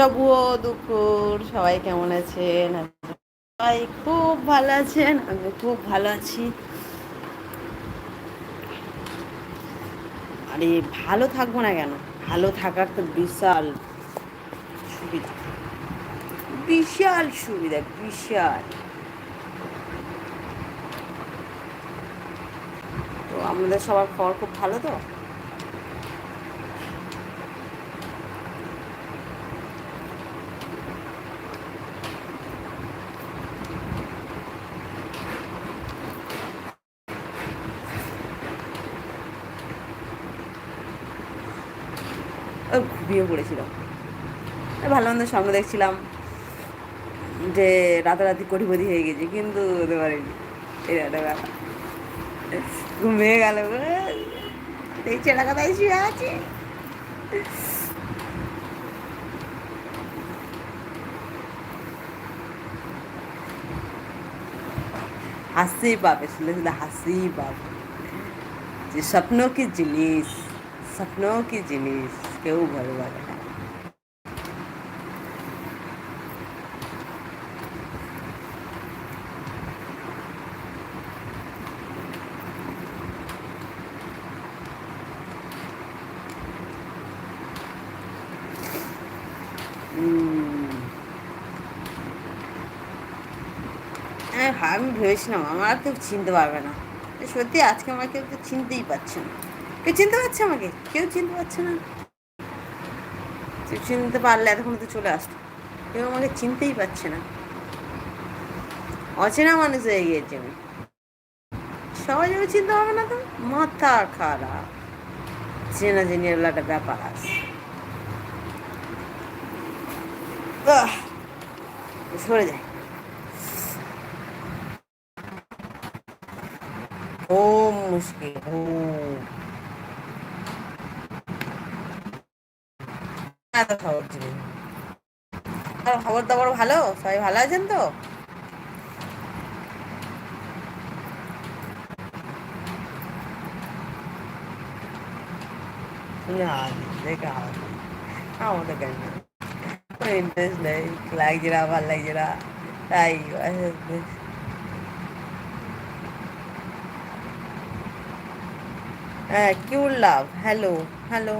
শুভ দুপুর, সবাই কেমন আছেন? সবাই খুব ভালো আছেন, আমি খুব ভালো আছি। আরে, ভালো থাকব না কেন? ভালো থাকার তো বিশাল সুবিধা। বিশাল সুবিধা, বিশাল। তো আমাদের সবার খবর খুব ভালো তো? ঘুমিয়ে পড়েছিলাম। ভালো মন্দ স্বপ্ন দেখছিলাম যে রাতারাতি কোটিপতি হয়ে গেছে, কিন্তু হতে পারিনি। একটা ব্যাপার। ঘুমিয়ে গেল এই কথাই শুয়ে আছে। হাসি পাবে শুনে শুনে হাসি পাবে। যে স্বপ্ন কি জিনিস, স্বপ্ন কি জিনিস। কেউ ভালো লাগে না। আমি ভেবেছিলাম আমার কেউ চিনতে পারবে না। সত্যি আজকে আমাকে কেউ চিনতেই পারছে না। কেউ চিনতে পারছে আমাকে? কেউ চিনতে পারছে না? চিনতে পারলে এতক্ষণ তো চলে আসতো। কেউ আমাকে চিনতেই পারছে না। অচেনা মানুষ হয়ে গিয়েছে আমি। সবাই যাবে চিনতে পারবে না তো। মাথা খারাপ। চেনা জেনি একটা ব্যাপার আছে। সরে যায় ও মুশকিল ও এত খবর ছিল খবর দাবর ভালো? সবাই ভালো আছেন তো? আমাদের কেন? ইন্টারেস্ট নেই। লাগছে ভালো লাগছে না। তাই হ্যাঁ কিউর লাভ হ্যালো হ্যালো